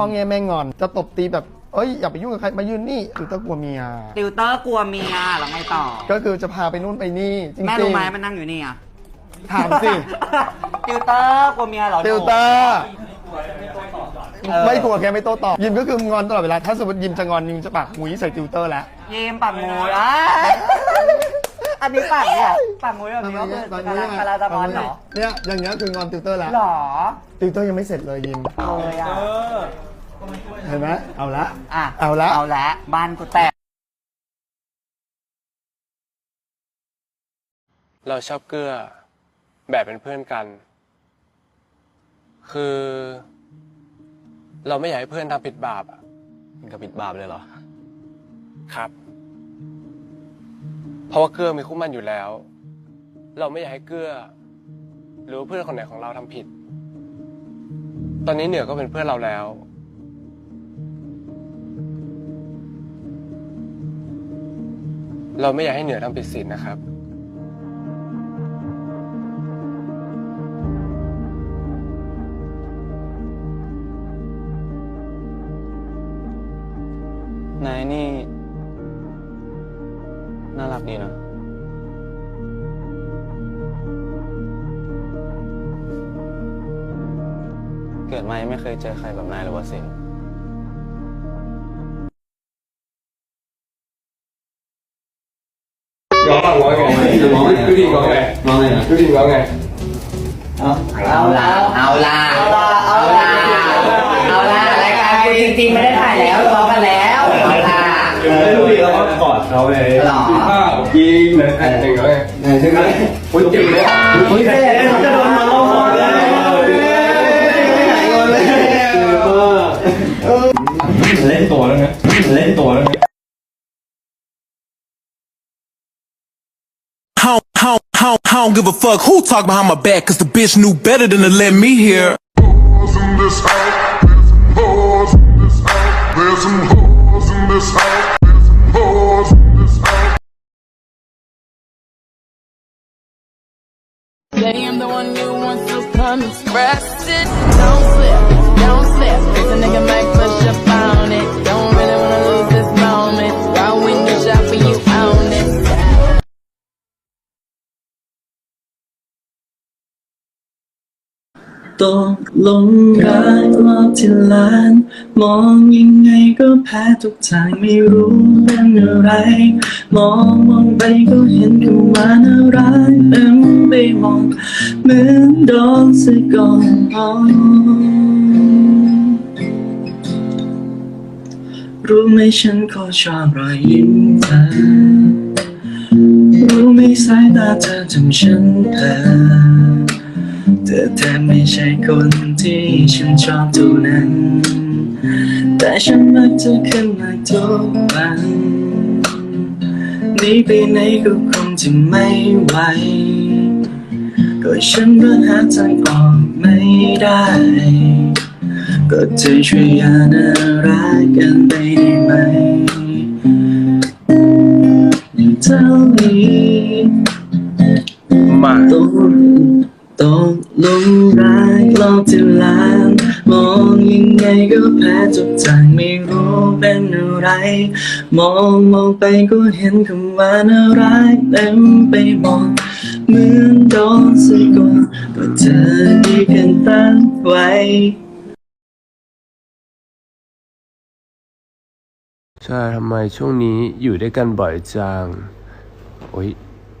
พ่อแง่แม่งอน จะตบตีแบบ เอ้ยอย่าไปยุ่งกับใครมายืนนี่หรือตะกลัวเมีย ติวเตอร์กลัวเมียแล้วไงต่อ ก็คือจะพาไปนู่นไปนี่จริงๆแม่รู้ไหมมันนั่งอยู่นี่อะถามสิ ติวเตอร์กลัวเมียเหรอติวเตอร์เออไม่กลัวแกไม่โต้ตอบยิมก็คืองอนตลอดเวลา ถ้าสมมติยิมจะงอนยิมจะปากหุยใส่ติวเตอร์แล้วเยิ้มปากมูยอะอันนี้ปากเนี่ยปากมูยแบบนี้ก็คือตอนกานี้ลาคาราตาบอลเหรอเนี่ยอย่างเงี้ยคืองอนติวเตอร์แล้วหรอติวเตอร์ยังไม่เสร็จเลยยิมเลยอะ เห็นไหมเอาละ อะเอาละ เอาละบ้านกูแตกเราชอบเกื้อแบบเป็นเพื่อนกัน คือ เราไม่อยากให้เพื่อนทำผิดบาปอะมันก็ผิดบาปเลยเหรอ ครับ เพราะว่าเกื้อมีคู่หมั่นอยู่แล้ว เราไม่อยากให้เกื้อ หรือว่าเพื่อนคนไหนของเราทำผิด ตอนนี้เหนือก็เป็นเพื่อนเราแล้ว เราไม่อยากให้เหนือทำผิดศีลนะครับ นายนี่ น่ารักดีนะเกิดมายังไม่เคยเจอใครแบบนายเลยว่าสิน ไงดูดิร้องไงน้องไงนะดูดิร้องไงเอาละเอาละเอาละเอาละเอาละรายการกูจริงๆไม่ได้ถ่ายแล้วรอกันแล้วเอาละไม่รู้ดิเราก็กอดเขาเลยหรอภาพยิงเหมือนกันอย่างเงี้ยไหนใช่ไหมคุณจิ๋วเลยอุ้ยเจ๊จะโดนมาล่อหอเลยเล่นตัวแล้วไงเล่นตัวแล้วไง I don't, I don't, give a fuck who talk behind my back, cause the bitch knew better than to let me hear. hoes in this house. There's some hoes in this house. There's some hoes in this house. Say I'm the one you want, so come express it. Don't slip, don't slip. Cause a nigga might push up on it. ตกลงรักรอบที่ล้าน มองยังไงก็แพ้ทุกทางไม่รู้เป็นองอะไร มองมองไปก็เห็นคำว่าน่ารักเต็มไปหมดเหมือนโดนสะกดรู้ไหมฉันก็ชอบรอยยิ้มเธอรู้ไหมสายตาเธอทำฉันเพ้อ เธอแทบไม่ใช่คนที่ฉันชอบเท่านั้น แต่ฉันรักเธอขึ้นมาทุกวันนีไปไหนก็คงจะไม่ไหวก็ฉันก็หาทางออกไม่ได้ ก็เธอช่วยอย่านารักกันไปได้ไหมเท่านี้ ที่ล้านมองยังไงก็แพ้ทุกทางไม่รู้เป็นอะไร มองมองไปก็เห็นคำว่าน่ารักเต็มไปหมดเหมือนโดนสะกดก็เธอที่เพียงตั้งไว้ใช่ทำไมช่วงนี้อยู่ด้วยกันบ่อยจัง โอ๊ย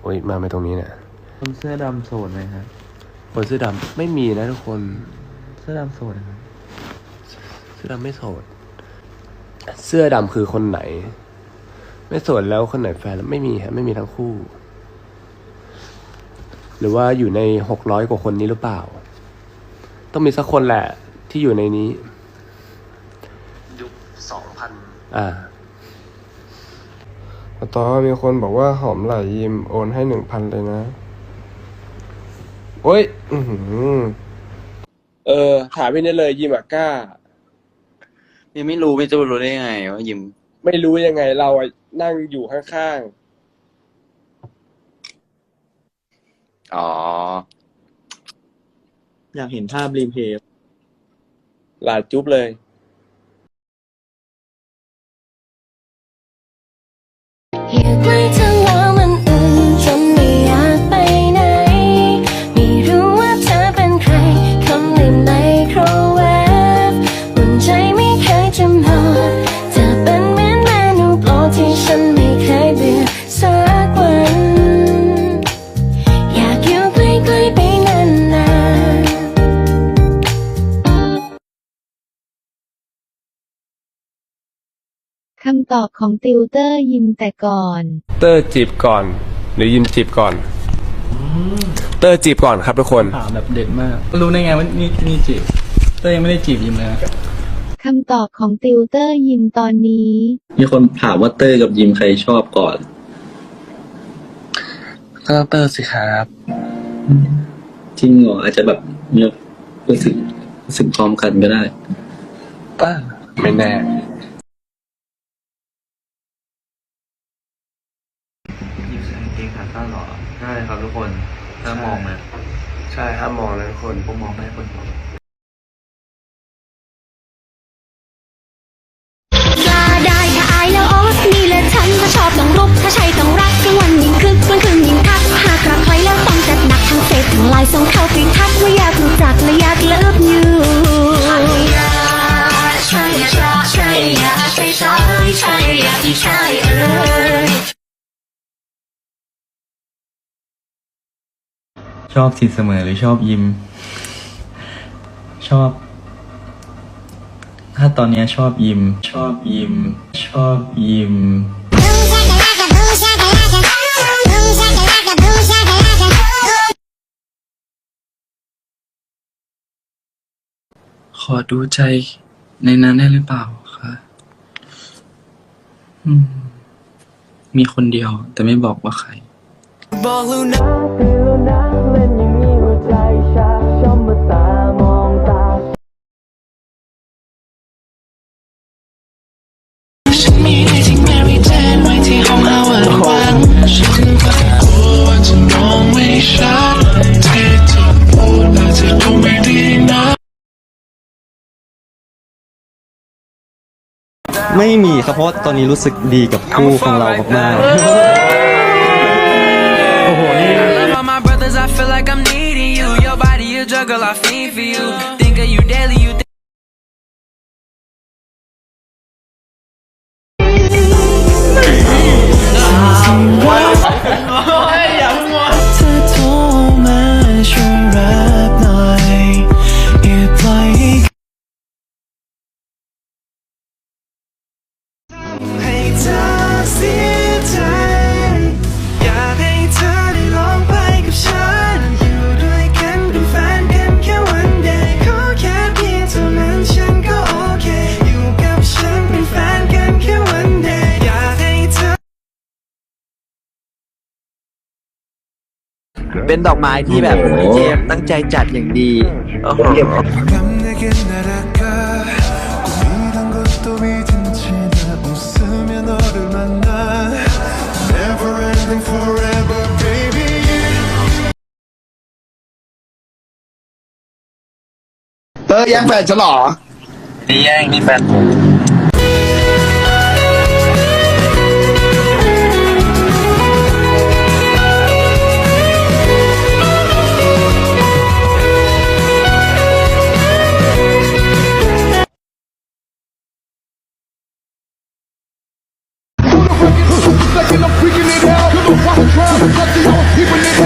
โอ๊ยมาไม่ตรงนี้เนี่ยคนเสื้อดำโสดไหมครับ คนเสื้อดำไม่มีนะทุกคน เสื้อดำโสดนะครับเสื้อดำไม่โสด เสื้อดำคือคนไหน ไม่โสดแล้วคนไหนแฟนแล้วไม่มีฮะไม่มีทั้งคู่ หรือว่าอยู่ในหกร้อยกว่าคนนี้หรือเปล่า ต้องมีสักคนแหละ ที่อยู่ในนี้ ยุคสองพันอ่าตอนมีคนบอกว่าหอมไหลยิมโอนให้หนึ่งพันเลยนะ เฮ้ยเออ ถามพี่นี่เลยยิมอะก้า ยังไม่รู้ไม่จะรู้ได้ยังไงว่ายิมไม่รู้ยังไงเราอะนั่งอยู่ข้างอ๋อ อยากเห็นภาพรีเพย์หลาจุ๊บเลยเำตอบของติวเตอร์ยิมแต่ก่อน เตอร์จีบก่อน หรือยิมจีบก่อน เตอร์จีบก่อนครับทุกคน ถามแบบเด็ดมาก รู้ได้ไงว่านี่นี่จีบเต้ยยังไม่ได้จีบยิมเลยนะคำตอบของติวเตอร์ยิมตอนนี้ มีคนถามว่าเต้ยกับยิมใครชอบก่อน ก็ต้องเตอร์สิครับ จริงเหรออาจจะแบบมีรู้สึกรู้สึกพร้อมกันก็ได้ ป้าไม่แน่ ใช่ครับทุกคนถ้ามองนะใช่ห้ามมองนะทุกคนผมมองไม่ให้คนมองกล้าได้ถ้าอายแล้วโอ๊ตนี่แหละฉันถ้าชอบต้องรุกถ้าใช่ต้องรักกลางวันยิ่งคึกกลางคืนยิ่งคักหากรักใครแล้วต้องจัดหนักทั้งเฟซทั้งไลน์ส่งเข้าไปทักว่าอยากรู้จักและอยากเลิฟยูใช่ใช่ใช่ใช่ใช่ใช่ใช่ใช่เอ ชอบสินเสมอหรือชอบยิม ชอบ ถ้าตอนนี้ชอบยิม ชอบยิม ชอบยิม ขอดูใจในนั้นได้หรือเปล่าคะอืมมีคนเดียวแต่ไม่บอกว่าใคร ฉันมีได้ทิ้งแมรี่แจนไว้ที่ห้องอาวันวันฉันก็กลัวว่าจะมองไม่ชัดที่เธอพูดอาจจะดูไม่ดีนะไม่มีครับเพราะว่าตอนนี้รู้สึกดีกับคู่ของเรามากๆ sugar, life ain't for you. เป็นดอกไม้ที่แบบพี่เจมส์ตั้งใจจัดอย่างดีโอ้โห 감 내게 날아가 꿈이란 것도 믿은지 나 웃으며 너를 만나 Never ending forever baby เตอร์แย่งแฟนฉันเหรอ นี่แย่งนี่แฟนผม Second, I'm freaking it out. Cause I'm watching trials, I'm people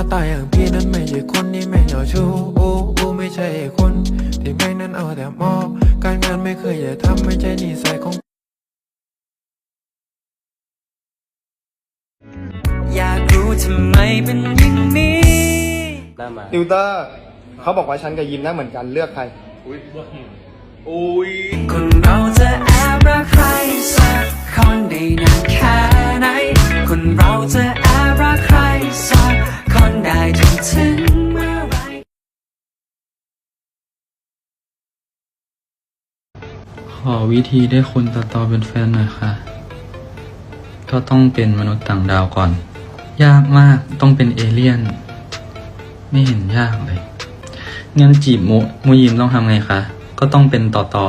าคนหน้าตาอย่างพี่นั้นไม่ใช่คนที่ไม่เจ้าชู้โอ้โอ้ไม่ใช่คน ที่ไม่นั้นเอาแต่มองการงานไม่เคยจะทำไม่ใช่นิสัยของอยากรู้ทำไมเป็นอย่างนี้ติวเตอร์เขาบอกว่าฉันกับยิมน่าเหมือนกันเลือกใครคนเรา ขอวิธีได้คนต่อต่อเป็นแฟนหน่อยค่ะ ก็ต้องเป็นมนุษย์ต่างดาวก่อน ยากมากต้องเป็นเอเลี่ยน ไม่เห็นยากเลย งั้นจีบมุมุยิมต้องทำไงคะ ก็ต้องเป็นต่อต่อ